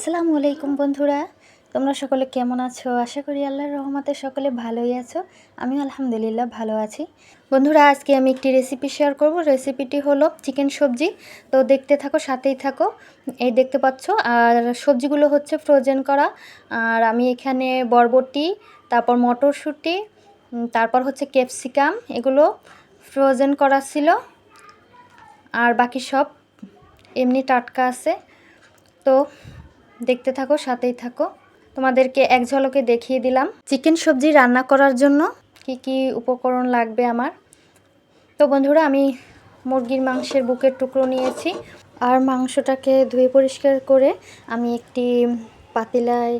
আসসালামু আলাইকুম বন্ধুরা। তোমরা সকলে কেমন আছো? আশা করি আল্লাহর রহমতে সকলে ভালোই আছো। আমি আলহামদুলিল্লাহ ভালো আছি। বন্ধুরা, আজকে আমি একটি রেসিপি শেয়ার করব। রেসিপিটি হলো চিকেন সবজি। তো দেখতে থাকো, সাথেই থাকো। এই দেখতে পাচ্ছ, আর সবজিগুলো হচ্ছে ফ্রোজেন করা। আর আমি এখানে বরবটি, তারপর মটরশুঁটি তারপর হচ্ছে ক্যাপসিকাম এগুলো ফ্রোজেন করা ছিল। আর বাকি সব এমনি টাটকা আছে। তো দেখতে থাকো, সাথেই থাকো। তোমাদেরকে এক ঝলকে দেখিয়ে দিলাম। চিকেন সবজি রান্না করার জন্য কি কি উপকরণ লাগবে আমার? তো বন্ধুরা, আমি মুরগির মাংসের বুকের টুকরো নিয়েছি। আর মাংসটাকে ধুয়ে পরিষ্কার করে আমি একটি পাতিলায়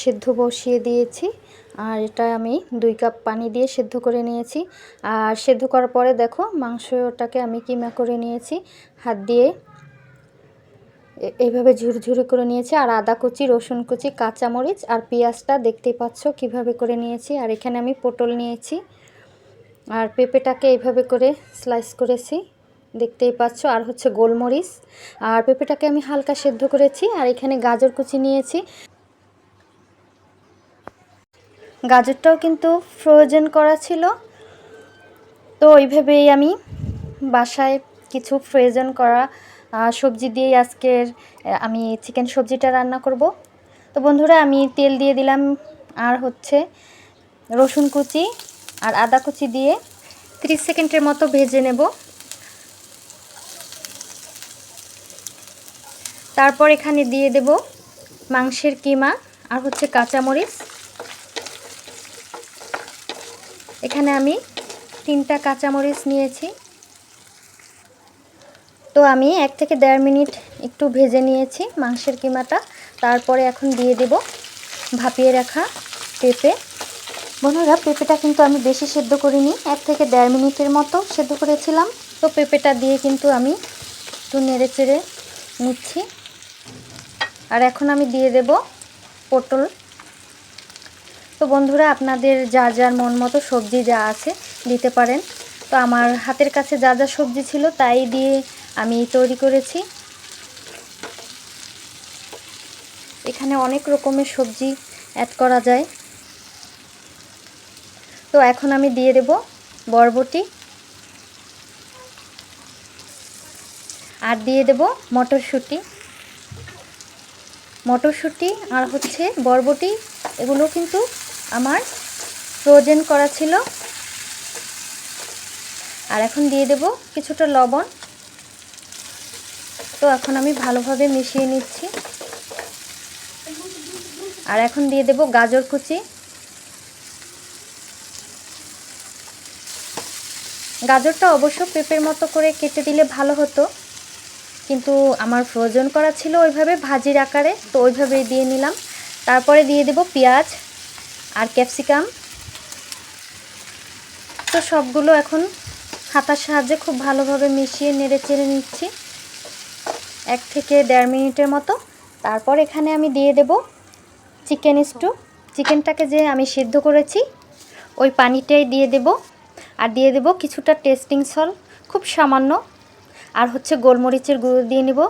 সেদ্ধ বসিয়ে দিয়েছি। আর এটা আমি দুই কাপ পানি দিয়ে সেদ্ধ করে নিয়েছি। আর সেদ্ধ করার পরে দেখো, মাংসটাকে আমি কিমা করে নিয়েছি। হাত দিয়ে এইভাবে ঝুরঝুরে করে নিয়েছি। আর আদা কুচি, রসুন কুচি, কাঁচামরিচ আর পেঁয়াজটা দেখতেই পাচ্ছ কীভাবে করে নিয়েছি। আর এখানে আমি পটল নিয়েছি। আর পেঁপেটাকে এইভাবে করে স্লাইস করেছি, দেখতেই পাচ্ছ। আর হচ্ছে গোলমরিচ। আর পেঁপেটাকে আমি হালকা সেদ্ধ করেছি। আর এখানে গাজর কুচি নিয়েছি। গাজরটাও কিন্তু ফ্রোজেন করা ছিল। তো ওইভাবেই আমি বাসায় কিছু ফ্রোজেন করা সবজি দিয়েই আজকের আমি চিকেন সবজিটা রান্না করব। তো বন্ধুরা, আমি তেল দিয়ে দিলাম, আর হচ্ছে রসুন কুচি আর আদা কুচি দিয়ে 30 সেকেন্ডের মতো ভেজে নেব। তারপর এখানে দিয়ে দেব মাংসের কিমা আর হচ্ছে কাঁচামরিচ। এখানে আমি তিনটা কাঁচামরিচ নিয়েছি। তো আমি এক থেকে দেড় মিনিট একটু ভেজে নিয়েছি মাংসের কিমাটা। তারপরে এখন দিয়ে দেব ভাপিয়ে রাখা পেঁপে। বন্ধুরা, পেঁপেটা কিন্তু আমি বেশি সেদ্ধ করিনি, এক থেকে দেড় মিনিটের মতো সেদ্ধ করেছিলাম। তো পেঁপেটা দিয়ে কিন্তু আমি একটু নেড়ে চেড়ে নিচ্ছি। আর এখন আমি দিয়ে দেব পটল। তো বন্ধুরা, আপনাদের যা যার মন মতো সবজি যা আছে দিতে পারেন। তো আমার হাতের কাছে যা যা সবজি ছিল তাই দিয়ে আমি তৈরি করেছি। এখানে অনেক রকমের সবজি অ্যাড করা যায়। তো এখন আমি দিয়ে দেব বরবটি। আর দিয়ে দেব মটরশুঁটি। মটরশুঁটি আর হচ্ছে বরবটি, এগুলো কিন্তু আমার ফ্রোজেন করা ছিল। আর এখন দিয়ে দেব কিছুটা লবণ। তো এখন আমি ভালোভাবে মিশিয়ে নিচ্ছি। আর এখন দিয়ে দেব গাজর কুচি। গাজরটা অবশ্য পেঁপের মতো করে কেটে দিলে ভালো হতো, কিন্তু আমার ফ্রোজন করা ছিল ওইভাবে ভাজির আকারে, তো ওইভাবেই দিয়ে নিলাম। তারপরে দিয়ে দেব পেঁয়াজ আর ক্যাপসিকাম। তো সবগুলো এখন হাতার সাহায্যে খুব ভালোভাবে মিশিয়ে নেড়ে চেড়ে নিচ্ছি। এক থেকে দেড় মিনিটের মতো। তারপর এখানে আমি দিয়ে দেব চিকেন স্টু। চিকেনটাকে যে আমি সিদ্ধ করেছি, ওই পানিটাই দিয়ে দেব। আর দিয়ে দেব কিছুটা টেস্টিং সল, খুব সামান্য। আর হচ্ছে গোলমরিচের গুঁড়ো দিয়ে নেব।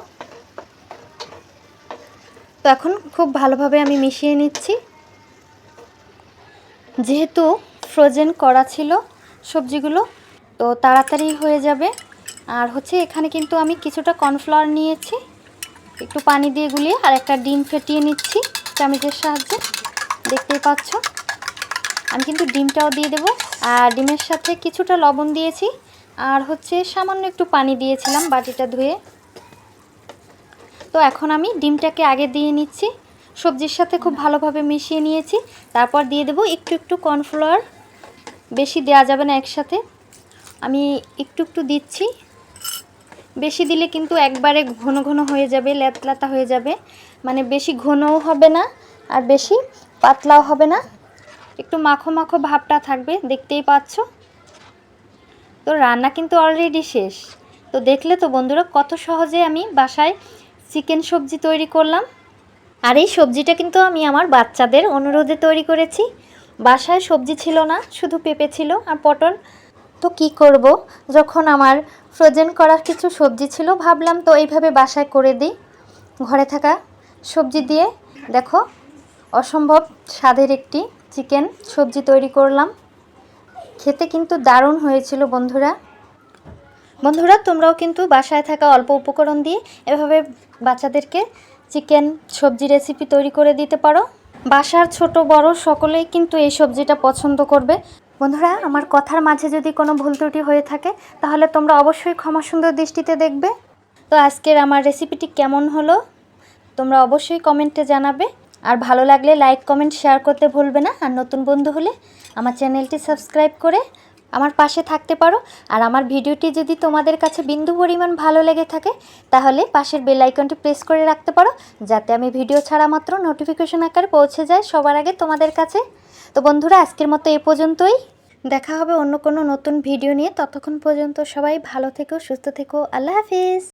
তো এখন খুব ভালোভাবে আমি মিশিয়ে নিচ্ছি। যেহেতু ফ্রোজেন করা ছিল সবজিগুলো, তো তাড়াতাড়ি হয়ে যাবে। আর হচ্ছে এখানে কিন্তু আমি কিছুটা কর্নফ্লাওয়ার নিয়েছি। একটু পানি দিয়ে গুলিয়ে আর একটা ডিম ফেটিয়ে নিচ্ছি চামচের সাহায্যে। দেখতেই পাচ্ছ। আমি কিন্তু ডিমটাও দিয়ে দেবো। আর ডিমের সাথে কিছুটা লবণ দিয়েছি। আর হচ্ছে সামান্য একটু পানি দিয়েছিলাম বাটিটা ধুয়ে। তো এখন আমি ডিমটাকে আগে দিয়ে নিচ্ছি। সবজির সাথে খুব ভালোভাবে মিশিয়ে নিয়েছি। তারপর দিয়ে দেবো একটু একটু কর্নফ্লাওয়ার। বেশি দেওয়া যাবে না একসাথে। আমি একটু একটু দিচ্ছি। বেশি দিলে কিন্তু একবারে ঘন ঘন হয়ে যাবে, ল্যাতলাতা হয়ে যাবে। মানে বেশি ঘনও হবে না আর বেশি পাতলাও হবে না। একটু মাখো মাখো ভাবটা থাকবে, দেখতেই পাচ্ছ। তো রান্না কিন্তু অলরেডি শেষ। তো দেখলে তো বন্ধুরা কত সহজে আমি বাসায় চিকেন সবজি তৈরি করলাম। আর এই সবজিটা কিন্তু আমি আমার বাচ্চাদের অনুরোধে তৈরি করেছি। বাসায় সবজি ছিল না, শুধু পেঁপে ছিল আর পটল। তো কি করব? যখন আমার ফ্রোজেন করার কিছু সবজি ছিল, ভাবলাম তো এইভাবে বাসায় করে দিই। ঘরে থাকা সবজি দিয়ে, দেখো, অসম্ভব স্বাদের একটি চিকেন সবজি তৈরি করলাম। খেতে কিন্তু দারুণ হয়েছিল বন্ধুরা। বন্ধুরা, তোমরাও কিন্তু বাসায় থাকা অল্প উপকরণ দিয়ে এভাবে বাচ্চাদেরকে চিকেন সবজি রেসিপি তৈরি করে দিতে পারো। বাসার ছোট বড় সকলেই কিন্তু এই সবজিটা পছন্দ করবে। বন্ধুরা, আমার কথার মাঝে যদি কোনো ভুল ত্রুটি হয়ে থাকে, তাহলে তোমরা অবশ্যই ক্ষমা সুন্দর দৃষ্টিতে দেখবে। তো আজকের আমার রেসিপিটি কেমন হলো? তোমরা অবশ্যই কমেন্টে জানাবে। আর ভালো লাগলে লাইক কমেন্ট শেয়ার করতে ভুলবে না। আর নতুন বন্ধু হলে আমার চ্যানেলটি সাবস্ক্রাইব করে আমার পাশে থাকতে পারো। আর আমার ভিডিওটি যদি তোমাদের কাছে বিন্দু পরিমাণ ভালো লেগে থাকে, তাহলে পাশের বেল আইকনটি প্রেস করে রাখতে পারো, যাতে আমি ভিডিও ছাড়া মাত্র নোটিফিকেশন আকারে পৌঁছে যায় সবার আগে তোমাদের কাছে। তো বন্ধুরা, আজকের মতো এ পর্যন্তই। দেখা হবে অন্য কোনো নতুন ভিডিও নিয়ে। ততক্ষণ পর্যন্ত সবাই ভালো থেকো, সুস্থ থেকো। আল্লাহ হাফিজ।